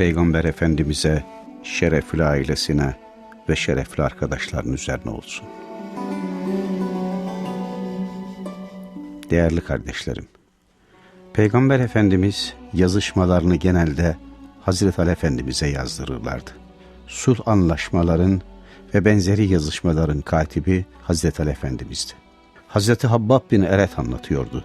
Peygamber Efendimiz'e, şerefli ailesine ve şerefli arkadaşların üzerine olsun. Değerli kardeşlerim, Peygamber Efendimiz yazışmalarını genelde Hazreti Ali Efendimiz'e yazdırırlardı. Sulh anlaşmaların ve benzeri yazışmaların katibi Hazreti Ali Efendimiz'di. Hazreti Habbab bin Eret anlatıyordu.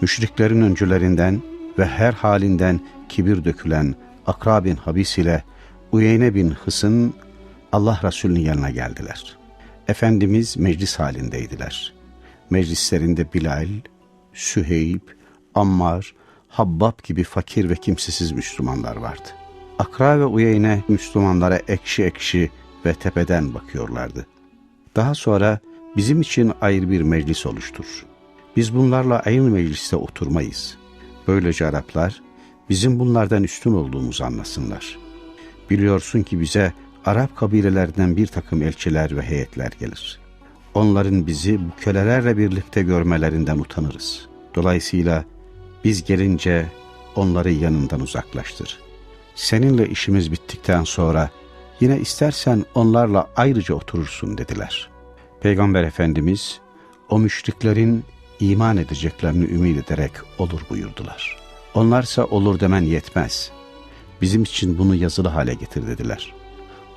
Müşriklerin öncülerinden ve her halinden kibir dökülen Akra bin Habis ile Uyeyne bin Hısın Allah Resulü'nün yanına geldiler. Efendimiz meclis halindeydiler. Meclislerinde Bilal, Süheyb, Ammar, Habbab gibi fakir ve kimsesiz Müslümanlar vardı. Akra ve Uyeyne Müslümanlara ekşi ekşi ve tepeden bakıyorlardı. Daha sonra bizim için ayrı bir meclis oluştur. Biz bunlarla aynı mecliste oturmayız. Böylece Araplar bizim bunlardan üstün olduğumuzu anlasınlar. Biliyorsun ki bize Arap kabilelerinden bir takım elçiler ve heyetler gelir. Onların bizi bu kölelerle birlikte görmelerinden utanırız. Dolayısıyla biz gelince onları yanından uzaklaştır. Seninle işimiz bittikten sonra yine istersen onlarla ayrıca oturursun dediler. Peygamber Efendimiz o müşriklerin iman edeceklerini ümit ederek olur buyurdular. Onlarsa olur demen yetmez. Bizim için bunu yazılı hale getir dediler.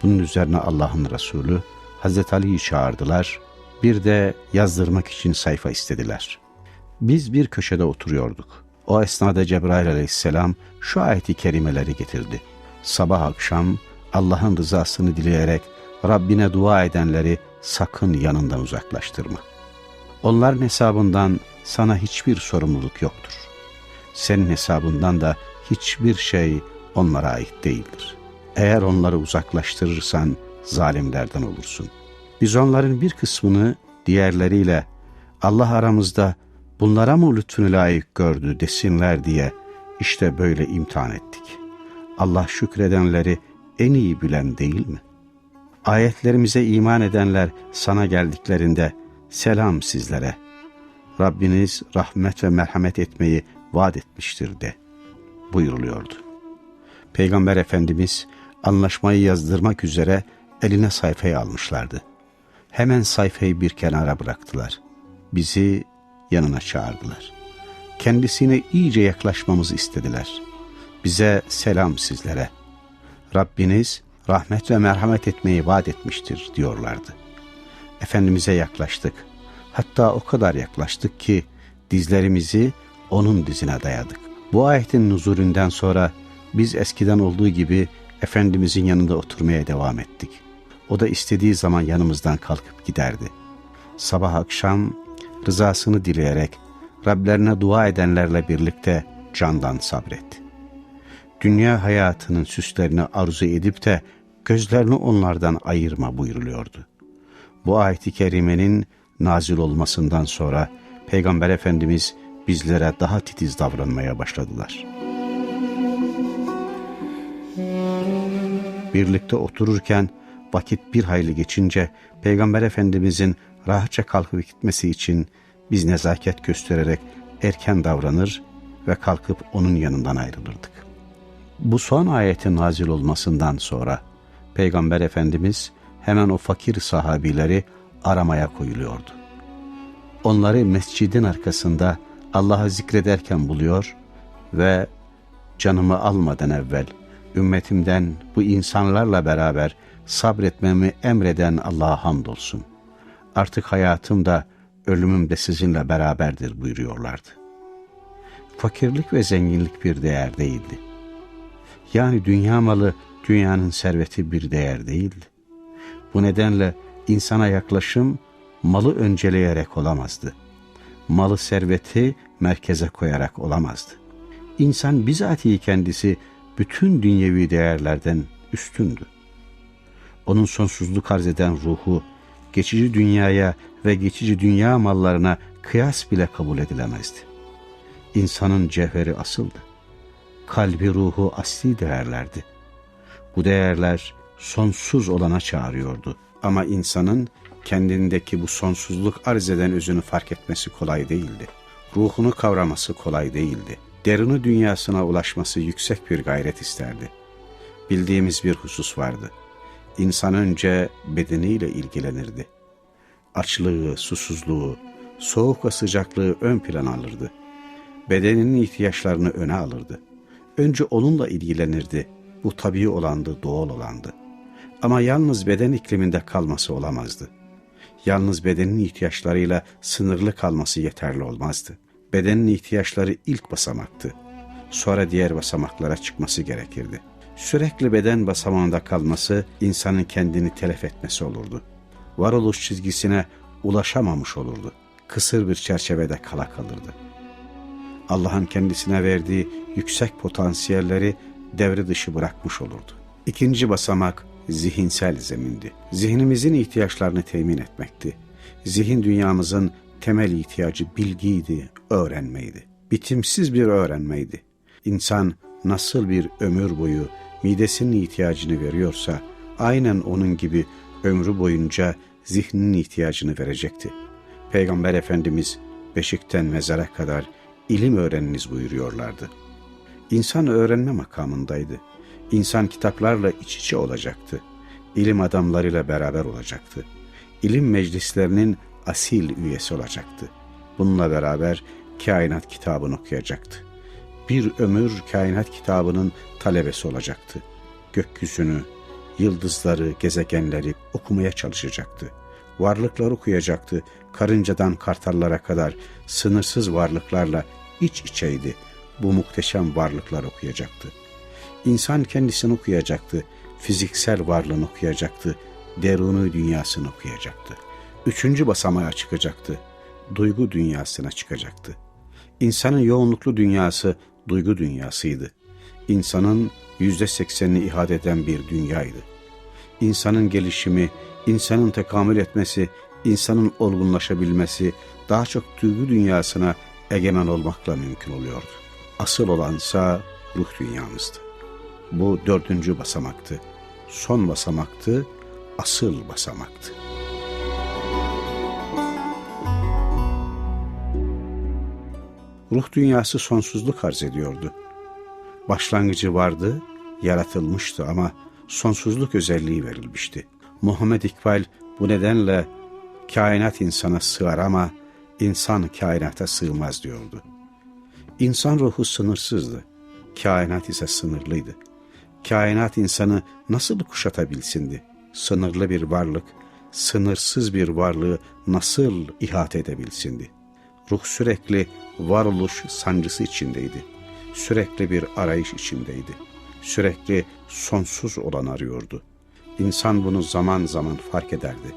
Bunun üzerine Allah'ın Resulü Hazreti Ali'yi çağırdılar. Bir de yazdırmak için sayfa istediler. Biz bir köşede oturuyorduk. O esnada Cebrail aleyhisselam şu ayeti kerimeleri getirdi. Sabah akşam Allah'ın rızasını dileyerek Rabbine dua edenleri sakın yanından uzaklaştırma. Onların hesabından sana hiçbir sorumluluk yoktur. Senin hesabından da hiçbir şey onlara ait değildir. Eğer onları uzaklaştırırsan zalimlerden olursun. Biz onların bir kısmını diğerleriyle Allah aramızda bunlara mı lütfunu layık gördü desinler diye işte böyle imtihan ettik. Allah şükredenleri en iyi bilen değil mi? Ayetlerimize iman edenler sana geldiklerinde selam sizlere. Rabbiniz rahmet ve merhamet etmeyi vaat etmiştir de buyuruluyordu. Peygamber Efendimiz anlaşmayı yazdırmak üzere eline sayfayı almışlardı. Hemen sayfayı bir kenara bıraktılar. Bizi yanına çağırdılar. Kendisine iyice yaklaşmamızı istediler. Bize selam sizlere. Rabbiniz rahmet ve merhamet etmeyi vaat etmiştir diyorlardı. Efendimiz'e yaklaştık. Hatta o kadar yaklaştık ki dizlerimizi onun dizine dayadık. Bu ayetin nuzulünden sonra biz eskiden olduğu gibi Efendimizin yanında oturmaya devam ettik. O da istediği zaman yanımızdan kalkıp giderdi. Sabah akşam rızasını dileyerek Rablerine dua edenlerle birlikte candan sabret. Dünya hayatının süslerini arzu edip de gözlerini onlardan ayırma buyuruluyordu. Bu ayet-i kerimenin nazil olmasından sonra Peygamber Efendimiz bizlere daha titiz davranmaya başladılar. Birlikte otururken vakit bir hayli geçince Peygamber Efendimizin rahatça kalkıp gitmesi için biz nezaket göstererek erken davranır ve kalkıp onun yanından ayrılırdık. Bu son ayetin nazil olmasından sonra Peygamber Efendimiz hemen o fakir sahabileri aramaya koyuluyordu. Onları mescidin arkasında Allah'ı zikrederken buluyor ve canımı almadan evvel ümmetimden bu insanlarla beraber sabretmemi emreden Allah'a hamdolsun. Artık hayatım da ölümüm de sizinle beraberdir buyuruyorlardı. Fakirlik ve zenginlik bir değer değildi. Yani dünya malı, dünyanın serveti bir değer değildi. Bu nedenle insana yaklaşım malı önceleyerek olamazdı. Malı serveti merkeze koyarak olamazdı. İnsan bizatihi kendisi bütün dünyevi değerlerden üstündü. Onun sonsuzluk arz eden ruhu, geçici dünyaya ve geçici dünya mallarına kıyas bile kabul edilemezdi. İnsanın cevheri asıldı. Kalbi ruhu asli değerlerdi. Bu değerler sonsuz olana çağırıyordu. Ama insanın kendindeki bu sonsuzluk arz eden özünü fark etmesi kolay değildi. Ruhunu kavraması kolay değildi. Derini dünyasına ulaşması yüksek bir gayret isterdi. Bildiğimiz bir husus vardı. İnsan önce bedeniyle ilgilenirdi. Açlığı, susuzluğu, soğuk ve sıcaklığı ön plana alırdı. Bedeninin ihtiyaçlarını öne alırdı. Önce onunla ilgilenirdi. Bu tabii olandı, doğal olandı. Ama yalnız beden ikliminde kalması olamazdı. Yalnız bedenin ihtiyaçlarıyla sınırlı kalması yeterli olmazdı. Bedenin ihtiyaçları ilk basamaktı. Sonra diğer basamaklara çıkması gerekirdi. Sürekli beden basamağında kalması insanın kendini telef etmesi olurdu. Varoluş çizgisine ulaşamamış olurdu. Kısır bir çerçevede kala kalırdı. Allah'ın kendisine verdiği yüksek potansiyelleri devre dışı bırakmış olurdu. İkinci basamak zihinsel zemindi. Zihnimizin ihtiyaçlarını temin etmekti. Zihin dünyamızın temel ihtiyacı bilgiydi, öğrenmeydi. Bitimsiz bir öğrenmeydi. İnsan nasıl bir ömür boyu midesinin ihtiyacını veriyorsa, aynen onun gibi ömrü boyunca zihninin ihtiyacını verecekti. Peygamber Efendimiz beşikten mezara kadar ilim öğreniniz buyuruyorlardı. İnsan öğrenme makamındaydı. İnsan kitaplarla iç içe olacaktı. İlim adamlarıyla beraber olacaktı. İlim meclislerinin asil üyesi olacaktı. Bununla beraber kainat kitabını okuyacaktı. Bir ömür kainat kitabının talebesi olacaktı. Gökyüzünü, yıldızları, gezegenleri okumaya çalışacaktı. Varlıkları okuyacaktı. Karıncadan kartallara kadar sınırsız varlıklarla iç içeydi. Bu muhteşem varlıklar okuyacaktı. İnsan kendisini okuyacaktı. Fiziksel varlığını okuyacaktı. Derunu dünyasını okuyacaktı. Üçüncü basamağa çıkacaktı. Duygu dünyasına çıkacaktı. İnsanın yoğunluklu dünyası duygu dünyasıydı. İnsanın yüzde seksenini ihade eden bir dünyaydı. İnsanın gelişimi, insanın tekamül etmesi, insanın olgunlaşabilmesi daha çok duygu dünyasına egemen olmakla mümkün oluyordu. Asıl olansa ruh dünyamızdı. Bu dördüncü basamaktı. Son basamaktı, asıl basamaktı. Ruh dünyası sonsuzluk arz ediyordu. Başlangıcı vardı, yaratılmıştı ama sonsuzluk özelliği verilmişti. Muhammed İkbal bu nedenle kainat insana sığar ama insan kainata sığmaz diyordu. İnsan ruhu sınırsızdı, kainat ise sınırlıydı. Kainat insanı nasıl kuşatabilsindi? Sınırlı bir varlık, sınırsız bir varlığı nasıl ihate edebilsindi? Ruh sürekli varoluş sancısı içindeydi. Sürekli bir arayış içindeydi. Sürekli sonsuz olan arıyordu. İnsan bunu zaman zaman fark ederdi.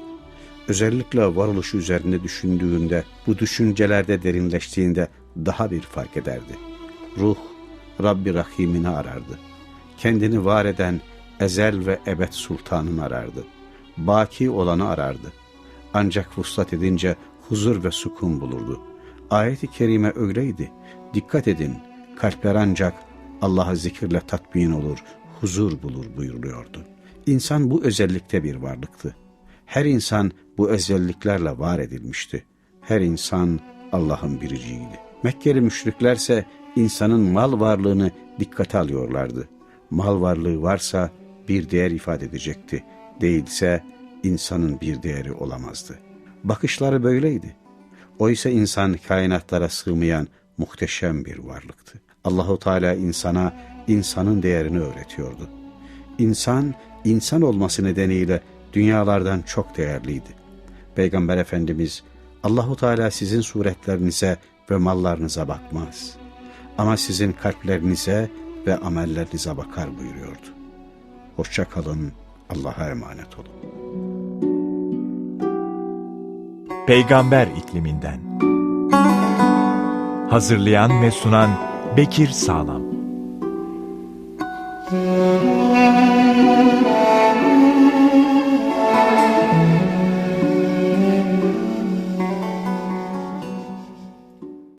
Özellikle varoluşu üzerinde düşündüğünde, bu düşüncelerde derinleştiğinde daha bir fark ederdi. Ruh, Rabbi Rahim'ini arardı. Kendini var eden ezel ve ebed sultanını arardı. Baki olanı arardı. Ancak vuslat edince huzur ve sukun bulurdu. Ayet-i kerime öyleydi. Dikkat edin, kalpler ancak Allah'a zikirle tatmin olur, huzur bulur buyuruluyordu. İnsan bu özellikte bir varlıktı. Her insan bu özelliklerle var edilmişti. Her insan Allah'ın biriciydi. Mekkeli müşriklerse insanın mal varlığını dikkate alıyorlardı. Mal varlığı varsa bir değer ifade edecekti. Değilse insanın bir değeri olamazdı. Bakışları böyleydi. Oysa insan kainatlara sığmayan muhteşem bir varlıktı. Allahu Teala insana insanın değerini öğretiyordu. İnsan insan olması nedeniyle dünyalardan çok değerliydi. Peygamber Efendimiz Allahu Teala sizin suretlerinize ve mallarınıza bakmaz. Ama sizin kalplerinize ve amellerinize bakar buyuruyordu. Hoşça kalın, Allah'a emanet olun. Peygamber ikliminden. Hazırlayan ve sunan Bekir Sağlam.